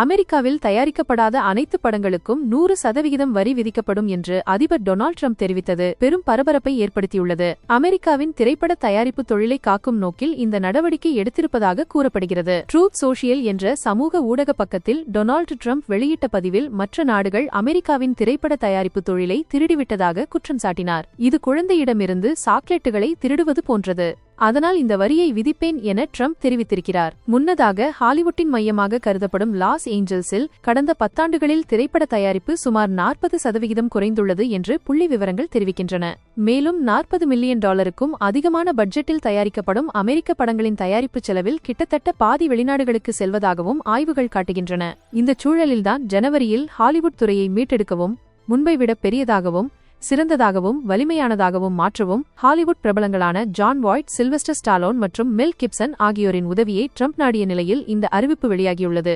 அமெரிக்காவில் தயாரிக்கப்படாத அனைத்து படங்களுக்கும் நூறு சதவிகிதம் வரி விதிக்கப்படும் என்று அதிபர் டொனால்ட் ட்ரம்ப் தெரிவித்தது. பெரும் பரபரப்பை ஏற்படுத்தியுள்ளது. அமெரிக்காவின் திரைப்பட தயாரிப்பு தொழிலை காக்கும் நோக்கில் இந்த நடவடிக்கை எடுத்திருப்பதாக கூறப்படுகிறது. ட்ரூத் சோஷியல் என்ற சமூக ஊடக பக்கத்தில் டொனால்டு ட்ரம்ப் வெளியிட்ட பதிவில் மற்ற நாடுகள் அமெரிக்காவின் திரைப்பட தயாரிப்பு தொழிலை திருடிவிட்டதாக குற்றம் சாட்டினார். இது குழந்தையிடமிருந்து சாக்லேட்டுகளை திருடுவது போன்றது. அதனால் இந்த வரியை விதிப்பேன் என ட்ரம்ப் தெரிவித்திருக்கிறார். முன்னதாக ஹாலிவுட்டின் மையமாக கருதப்படும் லாஸ் ஏஞ்சல்ஸில் கடந்த பத்தாண்டுகளில் திரைப்பட தயாரிப்பு சுமார் நாற்பது சதவிகிதம் குறைந்துள்ளது என்று புள்ளி விவரங்கள் தெரிவிக்கின்றன. மேலும் நாற்பது மில்லியன் டாலருக்கும் அதிகமான பட்ஜெட்டில் தயாரிக்கப்படும் அமெரிக்க படங்களின் தயாரிப்பு செலவில் கிட்டத்தட்ட பாதி வெளிநாடுகளுக்கு செல்வதாகவும் ஆய்வுகள் காட்டுகின்றன. இந்த சூழலில்தான் ஜனவரியில் ஹாலிவுட் துறையை மீட்டெடுக்கவும் முன்பை விட பெரியதாகவும் சிறந்ததாகவும் வலிமையானதாகவும் மாற்றவும் ஹாலிவுட் பிரபலங்களான ஜான் வாய்ட் சில்வெஸ்டர் ஸ்டாலோன் மற்றும் மெல் கிப்சன் ஆகியோரின் உதவியை ட்ரம்ப் நாடிய நிலையில் இந்த அறிவிப்பு வெளியாகியுள்ளது.